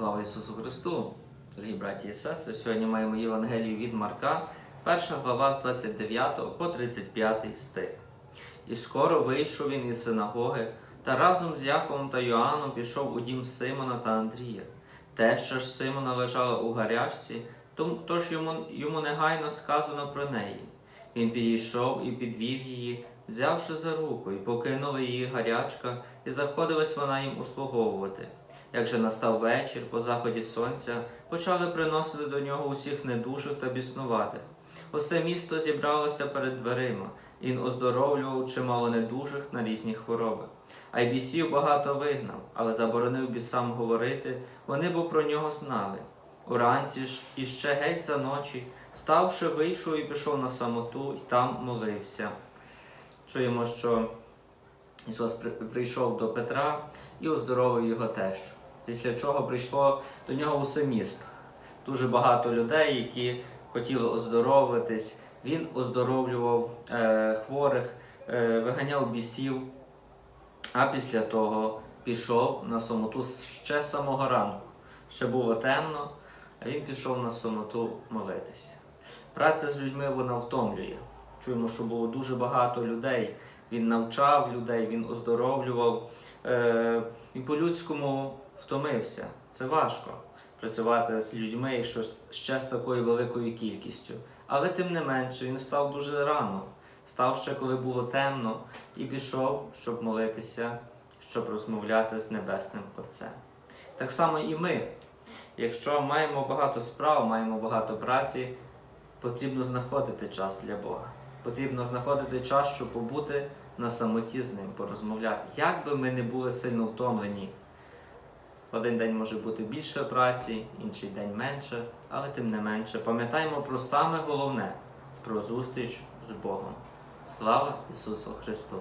Слава Ісусу Христу! Дорогі браті і сестри, сьогодні маємо Євангелію від Марка, перша глава з 29 по 35 стих. І скоро вийшов він із синагоги, та разом з Яковом та Йоанном пішов у дім Симона та Андрія. Теща ж Симона лежала у гарячці, тож йому, йому негайно сказано про неї. Він підійшов і підвів її, взявши за руку, і покинула її гарячка, і заходилась вона їм услуговувати. Як же настав вечір, по заході сонця, почали приносити до нього усіх недужих та біснуватих. Усе місто зібралося перед дверима, він оздоровлював чимало недужих на різні хвороби. А й бісів багато вигнав, але заборонив бісам говорити, вони бо про нього знали. Уранці ж іще геть за ночі, ставши, вийшов і пішов на самоту, і там молився. Чуємо, що Ісус прийшов до Петра і оздоровив його тещу. Після чого прийшло до нього усе місто. Дуже багато людей, які хотіли оздоровитись. Він оздоровлював е, хворих, е, виганяв бісів, а після того пішов на самоту ще самого ранку. Ще було темно, а він пішов на самоту молитися. Праця з людьми вона втомлює. Чуємо, що було дуже багато людей. Він навчав людей, він оздоровлював. Е, і по-людському втомився. Це важко працювати з людьми і що з- ще з такою великою кількістю. Але тим не менше він став дуже рано. Став ще, коли було темно, і пішов, щоб молитися, щоб розмовляти з Небесним Отцем. Так само і ми. Якщо маємо багато справ, маємо багато праці, потрібно знаходити час для Бога. Потрібно знаходити час, щоб побути на самоті з ним, порозмовляти. Як би ми не були сильно втомлені. Один день може бути більше праці, інший день менше, але тим не менше пам'ятаємо про саме головне про зустріч з Богом. Слава Ісусу Христу!